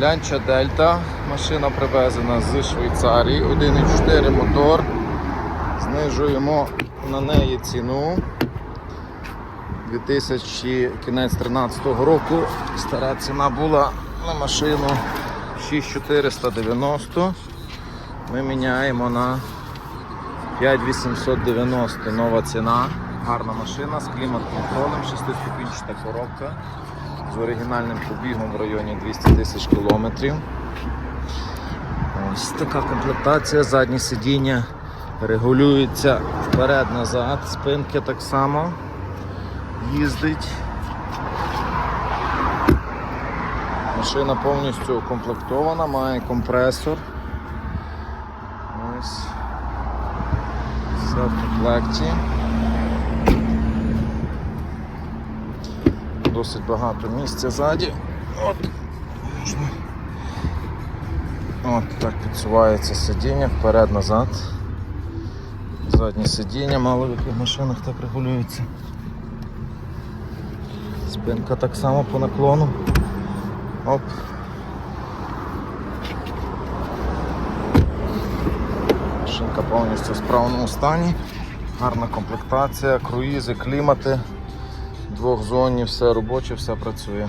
Лянча Дельта. Машина привезена з Швейцарії. 1,4 мотор. Знижуємо на неї ціну. 2000 кінець 13 року. Стара ціна була на машину 6490. Ми міняємо на 5890 нова ціна. Гарна машина з клімат-контролем, 6-ступінчата коробка з оригінальним пробігом в районі 200 тисяч кілометрів. Ось така комплектація, задні сидіння регулюється вперед-назад, спинки так само їздить. Машина повністю укомплектована, має компресор. Ось. Все в комплекті. Досить багато місця ззаді. От. От так підсувається сидіння вперед-назад. Заднє сидіння, мало в яких машинах так регулюється. Спинка так само по наклону. Оп. Машинка повністю в справному стані. Гарна комплектація, круїзи, клімати. Двохзонні, все робоче, все працює.